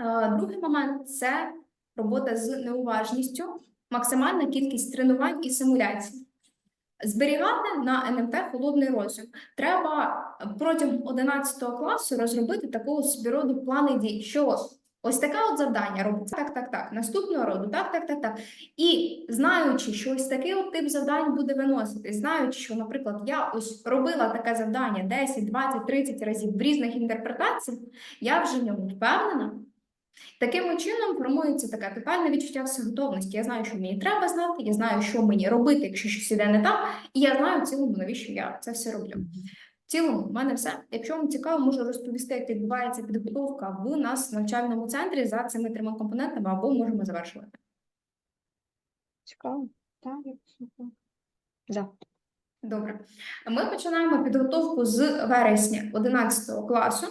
Е, Другий момент це робота з неуважністю, максимальна кількість тренувань і симуляцій. Зберігати на НМТ холодний розум. Треба протягом 11 класу розробити такого собі роду плани дій. Що ось таке от завдання робиться так, так, так, наступного роду, так, так, так, так. І знаючи, що ось такий от тип завдань буде виносити, знаючи, що, наприклад, я ось робила таке завдання 10, 20, 30 разів в різних інтерпретаціях, я вже в ньому впевнена. Таким чином формується таке тотальне відчуття всеготовності. Я знаю, що мені треба знати, я знаю, що мені робити, якщо щось іде не так, і я знаю в цілому, навіщо я це все роблю. В цілому, в мене все. Якщо вам цікаво, можу розповісти, як відбувається підготовка в нас в навчальному центрі за цими трьома компонентами, або можемо завершувати. Цікаво. Так, я послухала. Да. Добре, ми починаємо підготовку з вересня 11 класу,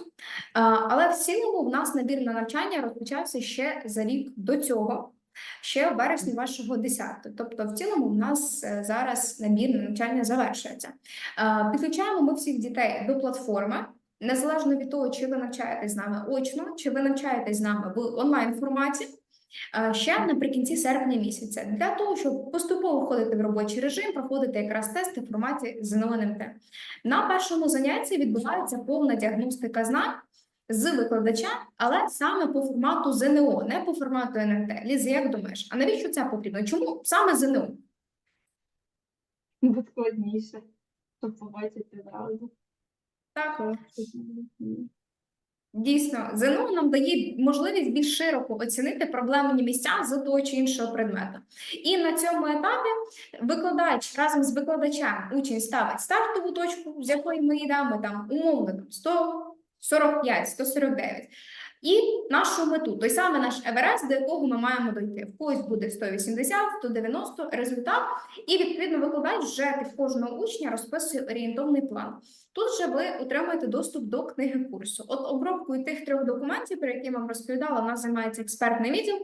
але в цілому в нас набір на навчання розпочався ще за рік до цього, ще в вересні вашого 10. Тобто, в цілому в нас е, зараз набір на навчання завершується. Підключаємо ми всіх дітей до платформи. Незалежно від того, чи ви навчаєтесь з нами очно, чи ви навчаєтесь з нами в онлайн форматі. Ще наприкінці серпня місяця для того, щоб поступово входити в робочий режим, проходити якраз тести в форматі ЗНО НМТ. На першому занятті відбувається повна діагностика знань з викладача, але саме по формату ЗНО, не по формату НМТ. Ліза, як думаєш, а навіщо це потрібно? Чому саме ЗНО? Бо складніше, щоб побачити зразу. Так. Дійсно, ЗНО нам дає можливість більш широко оцінити проблемні місця з того чи іншого предмету. І на цьому етапі викладач разом з викладачем учень ставить стартову точку, з якої ми йдемо там умовно там 145, 149. І нашу мету, той самий наш Еверест, до якого ми маємо дойти. В когось буде 180, 190 результат, і відповідно викладач вже під кожного учня розписує орієнтовний план. Тут же ви отримаєте доступ до книги курсу. От обробкою тих трьох документів, про які я вам розповідала, нас займається експертний відділ.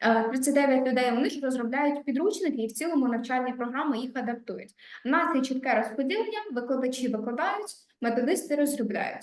Е, 39 людей вони ж розробляють підручники і в цілому навчальні програми їх адаптують. У нас є чітке розподілення, викладачі викладають, методисти розробляють.